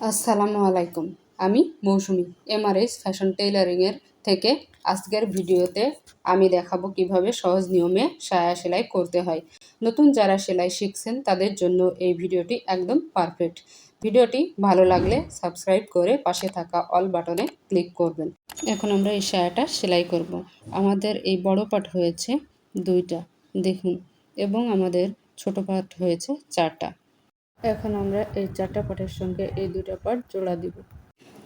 আসসালামু আলাইকুম। আমি মৌসুমি, এমআরএস ফ্যাশন টেইলারিংয়ের থেকে আজকের ভিডিওতে আমি দেখাবো কীভাবে সহজ নিয়মে সায়া সেলাই করতে হয়। নতুন যারা সেলাই শিখছেন, তাদের জন্য এই ভিডিওটি একদম পারফেক্ট। ভিডিওটি ভালো লাগলে সাবস্ক্রাইব করে পাশে থাকা অল বাটনে ক্লিক করবেন। এখন আমরা এই সায়াটা সেলাই করব। আমাদের এই বড় পাট হয়েছে দুইটা, দেখুন, এবং আমাদের ছোট পাট হয়েছে চারটা। এখন আমরা এই চারটা পাটের সঙ্গে এই দুটা পাট জোড়া দিব।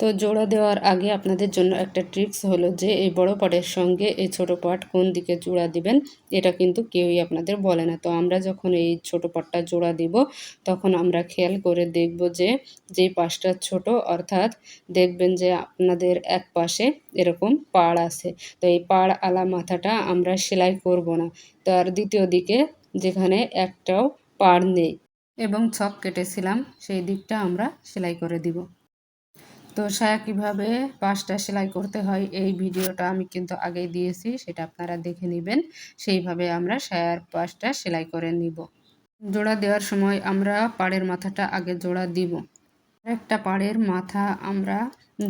তো জোড়া দেওয়ার আগে আপনাদের জন্য একটা ট্রিক্স হলো যে এই বড় পাটের সঙ্গে এই ছোট পাট কোন দিকে জোড়া দিবেন, এটা কিন্তু কেউই আপনাদের বলে না। তো আমরা যখন এই ছোট পাটটা জোড়া দিব, তখন আমরা খেয়াল করে দেখব যে যেই পাশটা ছোট, অর্থাৎ দেখবেন যে আপনাদের এক পাশে এরকম পাড় আছে। তো এই পাড় আলা মাথাটা আমরা সেলাই করব না। তার দ্বিতীয় দিকে যেখানে একটাও পাড় নেই। এবং ছক কেটেছিলাম, সেই দিকটা আমরা সেলাই করে দিব। তো সায়া, কীভাবে পাঁচটা সেলাই করতে হয় এই ভিডিওটা আমি কিন্তু আগেই দিয়েছি, সেটা আপনারা দেখে নেবেন। সেইভাবে আমরা সায়ার পাশটা সেলাই করে নিব। জোড়া দেওয়ার সময় আমরা পাড়ের মাথাটা আগে জোড়া দিব। একটা পাড়ের মাথা আমরা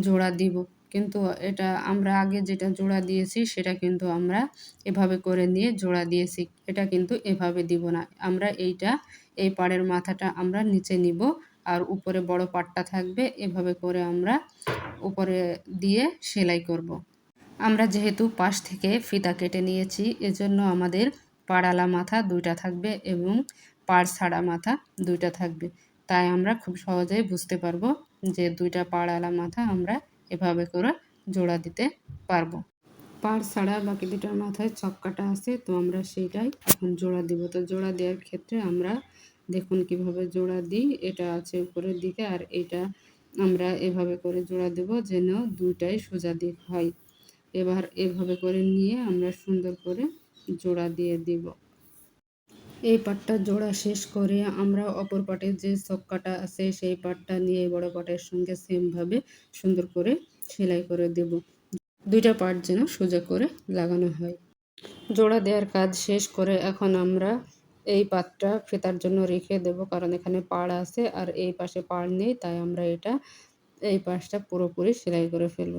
জোড়া দিব। কিন্তু এটা আমরা আগে যেটা জোড়া দিয়েছি, সেটা কিন্তু আমরা এভাবে করে নিয়ে জোড়া দিয়েছি। এটা কিন্তু এভাবে দিব না। আমরা এইটা, এই পাড়ের মাথাটা আমরা নিচে নিব আর উপরে বড় পাটটা থাকবে, এভাবে করে আমরা উপরে দিয়ে সেলাই করব। আমরা যেহেতু পাশ থেকে ফিতা কেটে নিয়েছি, এজন্য আমাদের পাড়ালা মাথা দুইটা থাকবে এবং পাড় ছাড়া মাথা দুইটা থাকবে। তাই আমরা খুব সহজেই বুঝতে পারব যে দুইটা পাড়ালা মাথা আমরা এভাবে করে জোড়া দিতে পারব। পাড় ছাড়া বাকি দুটার মাথায় চক্কাটা আছে, তো আমরা সেইটাই এখন জোড়া দিব। তো জোড়া দেওয়ার ক্ষেত্রে আমরা দেখুন কীভাবে জোড়া দিই। এটা আছে উপরের দিকে আর এটা আমরা এভাবে করে জোড়া দেব যেন দুইটাই সোজা দিক হয়। এবার এভাবে করে নিয়ে আমরা সুন্দর করে জোড়া দিয়ে দিব। এই পাটটা জোড়া শেষ করে আমরা অপর পাটের যে চক্কাটা আছে সেই পাটটা নিয়ে বড় পাটের সঙ্গে সেমভাবে সুন্দর করে সেলাই করে দেব। দুইটা পাট যেন সোজা করে লাগানো হয়। জোড়া দেওয়ার কাজ শেষ করে এখন আমরা এই পাটটা ফেতার জন্য রেখে দেব, কারণ এখানে পাড় আছে আর এই পাশে পাড় নেই, তাই আমরা এটা, এই পাশটা পুরোপুরি সেলাই করে ফেলব।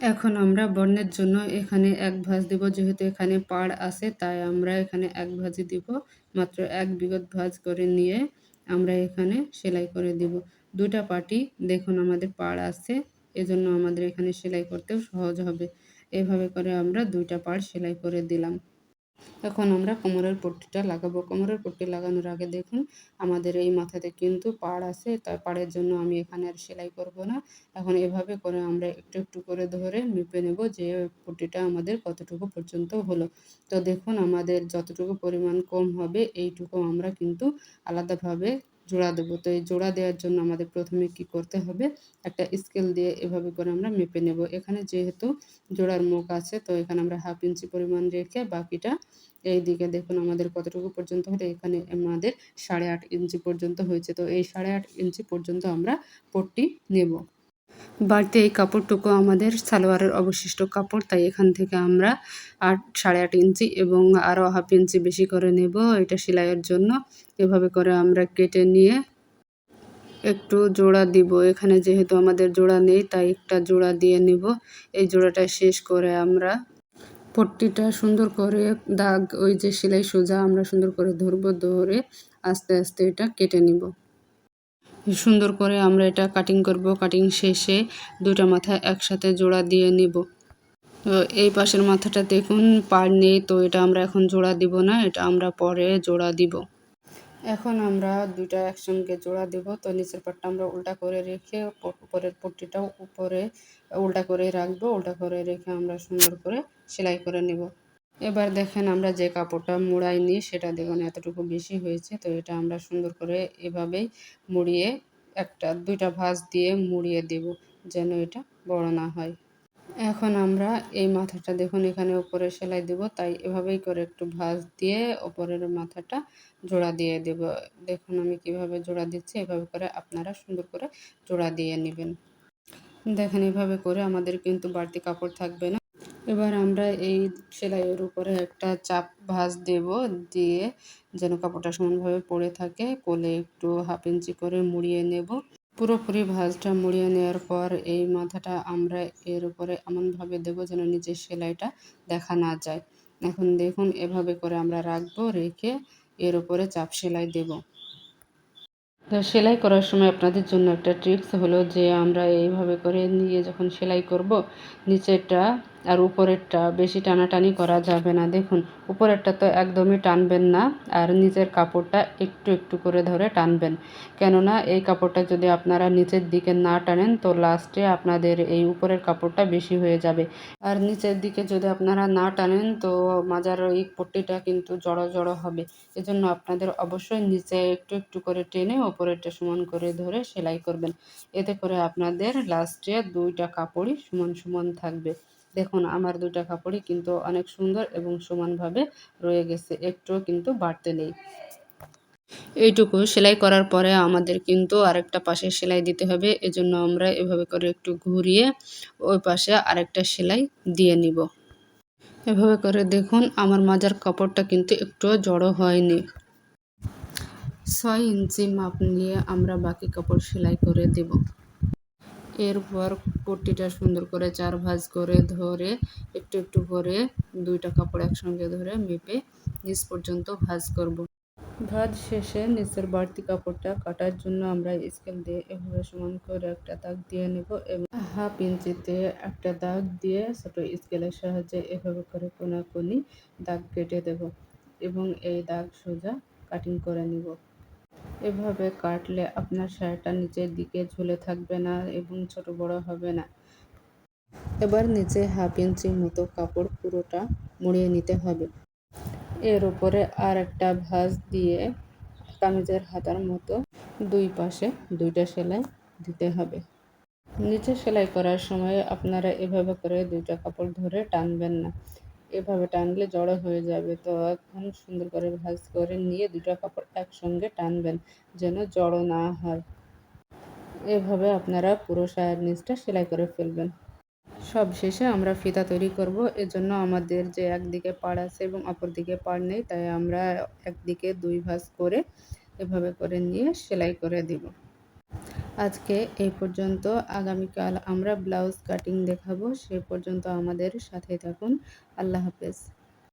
এখন আমরা বর্ণের জন্য এখানে এক ভাঁজ দিব, যেহেতু এখানে পাড় আছে, তাই আমরা এখানে এক ভাঁজই দিব। মাত্র এক বিগত ভাঁজ করে নিয়ে আমরা এখানে সেলাই করে দিব। দুটা পাটি, দেখুন আমাদের পাড় আছে, এজন্য আমাদের এখানে সেলাই করতেও সহজ হবে। এভাবে করে আমরা দুইটা পাড় সেলাই করে দিলাম। এখন আমরা কোমরের পট্টিটা লাগাবো। কোমরের পট্টি লাগানোর আগে দেখুন, আমাদের এই মাথাতে কিন্তু পাড় আছে। তার পাড়ের জন্য আমি এখানে আর সেলাই করব না। এখন এভাবে করে আমরা একটু একটু করে ধরে মেপে নেব যে পট্টিটা আমাদের কতটুকু পর্যন্ত হলো। তো দেখুন, আমাদের যতটুকু পরিমাণ কম হবে, এইটুকু আমরা কিন্তু আলাদাভাবে জোড়া দেবো। তো এই জোড়া দেওয়ার জন্য আমাদের প্রথমে কি করতে হবে? একটা স্কেল দিয়ে এভাবে করে আমরা মেপে নেব। এখানে যেহেতু জোড়ার মুখ আছে, তো এখানে আমরা হাফ ইঞ্চি পরিমাণ রেখে বাকিটা এই দিকে দেখুন আমাদের কতটুকু পর্যন্ত হলে। এখানে আমাদের সাড়ে আট ইঞ্চি পর্যন্ত হয়েছে। তো এই সাড়ে আট ইঞ্চি পর্যন্ত আমরা পট্টি নেব। বাড়তি এই কাপড়টুকু আমাদের সালোয়ারের অবশিষ্ট কাপড়, তাই এখান থেকে আমরা আট, সাড়ে আট ইঞ্চি এবং আরও হাফ ইঞ্চি বেশি করে নেব এটা সেলাইয়ের জন্য। এভাবে করে আমরা কেটে নিয়ে একটু জোড়া দিব। এখানে যেহেতু আমাদের জোড়া নেই, তাই একটা জোড়া দিয়ে নেব। এই জোড়াটা শেষ করে আমরা পট্টিটা সুন্দর করে দাগ, ওই যে সেলাই সোজা আমরা সুন্দর করে ধরবো, ধরে আস্তে আস্তে এটা কেটে নিব। সুন্দর করে আমরা এটা কাটিং করব কাটিং শেষে দুটা মাথা একসাথে জোড়া দিয়ে নিব। এই পাশের মাথাটা দেখুন, পার নেই, তো এটা আমরা এখন জোড়া দিব না, এটা আমরা পরে জোড়া দিব। এখন আমরা দুইটা একসঙ্গে জোড়া দেব, তো নিচের পাটটা আমরা উল্টা করে রেখে উপরের পট্টিটাও উপরে উল্টা করে রাখব, উল্টা করে রেখে আমরা সুন্দর করে সেলাই করে নেব। এবার দেখেন আমরা যে কাপড়টা মুড়াই নিই সেটা দেখুন এতটুকু বেশি হয়েছে, তো এটা আমরা সুন্দর করে এভাবেই মুড়িয়ে একটা, দুইটা ভাঁজ দিয়ে মুড়িয়ে দেব যেন এটা বড় না হয়। এখন আমরা এই মাথাটা দেখুন এখানে উপরে সেলাই দেব, তাই এভাবেই করে একটু ভাঁজ দিয়ে ওপরের মাথাটা জোড়া দিয়ে দেব। দেখুন আমি কীভাবে জোড়া দিচ্ছি, এভাবে করে আপনারা সুন্দর করে জোড়া দিয়ে নেবেন। দেখেন এভাবে করে আমাদের কিন্তু বাড়তি কাপড় থাকবে না। এবার আমরা এই সেলাইয়ের উপরে একটা চাপ ভাঁজ দেব, দিয়ে যেন কাপড়টা সমানভাবে পড়ে থাকে, কোলে একটু হাফ ইঞ্চি করে মুড়িয়ে নেব। পুরোপুরি ভাঁজটা মুড়িয়ে নেওয়ার পর এই মাথাটা আমরা এর উপরে এমনভাবে দেবো যেন নিচের সেলাইটা দেখা না যায়। এখন দেখুন, এভাবে করে আমরা রাখব, রেখে এর উপরে চাপ সেলাই দেব। তো সেলাই করার সময় আপনাদের জন্য একটা ট্রিক্স হলো যে আমরা এইভাবে করে নিয়ে যখন সেলাই করব, নিচেরটা আর উপরেরটা বেশি টানাটানি করা যাবে না। দেখুন, উপরেরটা তো একদমই টানবেন না আর নিচের কাপড়টা একটু একটু করে ধরে টানবেন। কেননা এই কাপড়টা যদি আপনারা নিচের দিকে না টানেন, তো লাস্টে আপনাদের এই উপরের কাপড়টা বেশি হয়ে যাবে। আর নিচের দিকে যদি আপনারা না টানেন, তো মাজার এই পট্টিটা কিন্তু জড়ো জড়ো হবে। এজন্য আপনাদের অবশ্যই নিচে একটু একটু করে টেনে ওপরেরটা সমান করে ধরে সেলাই করবেন। এতে করে আপনাদের লাস্টে দুইটা কাপড়ই সমান সমান থাকবে। দেখুন, আমার দুটা কাপড়ই কিন্তু অনেক সুন্দর এবং সমানভাবে রয়ে গেছে, একটুও কিন্তু বাড়তে নেই। এইটুকু সেলাই করার পরে আমাদের কিন্তু আরেকটা পাশে সেলাই দিতে হবে, এজন্য আমরা এভাবে করে একটু ঘুরিয়ে ওই পাশে আরেকটা সেলাই দিয়ে নিব। এভাবে করে দেখুন, আমার মাজার কাপড়টা কিন্তু একটুও জড়ো হয়নি। ছয় ইঞ্চি মাপ নিয়ে আমরা বাকি কাপড় সেলাই করে দেব। এরপর পট্টিটা সুন্দর করে চার ভাঁজ করে ধরে, একটু একটু করে দুইটা কাপড় একসঙ্গে ধরে মেপে নিচ পর্যন্ত ভাঁজ করব। ভাঁজ শেষে নিচের বাড়তি কাপড়টা কাটার জন্য আমরা স্কেল দিয়ে এভাবে সমান করে একটা দাগ দিয়ে নেব এবং হাফ ইঞ্চিতে একটা দাগ দিয়ে ছোটো স্কেলের সাহায্যে এভাবে করে কোনাকুনি দাগ কেটে দেব এবং এই দাগ সোজা কাটিং করে নিব এভাবে কাটলে আপনার শাড়িটা নিচের দিকে ঝুলে থাকবে না এবং ছোট বড় হবে না। এবার নিচে হাফ ইঞ্চি মতো কাপড় পুরোটা মুড়িয়ে নিতে হবে। এর উপরে আর একটা ভাঁজ দিয়ে কামিজের হাতার মতো দুই পাশে দুইটা সেলাই দিতে হবে। নিচে সেলাই করার সময় আপনারা এভাবে করে দুইটা কাপড় ধরে টানবেন না। এভাবে টানলে জড়ো হয়ে যাবে। তো এখন সুন্দর করে ভাজ করে নিয়ে দুটো কাপড় একসঙ্গে টানবেন যেন জড়ো না হয়। এভাবে আপনারা পুরো শায়ের নিচটা সেলাই করে ফেলবেন। সব শেষে আমরা ফিতা তৈরি করব। এজন্য আমাদের যে একদিকে পাড় আছে এবং অপর দিকে পাড় নেই, তাই আমরা একদিকে দুই ভাঁজ করে এভাবে করে নিয়ে সেলাই করে দিব। আজকে এই পর্যন্ত। আগামীকাল আমরা ব্লাউজ কাটিং দেখাবো। সে পর্যন্ত আমাদের সাথে থাকুন। আল্লাহ হাফেজ।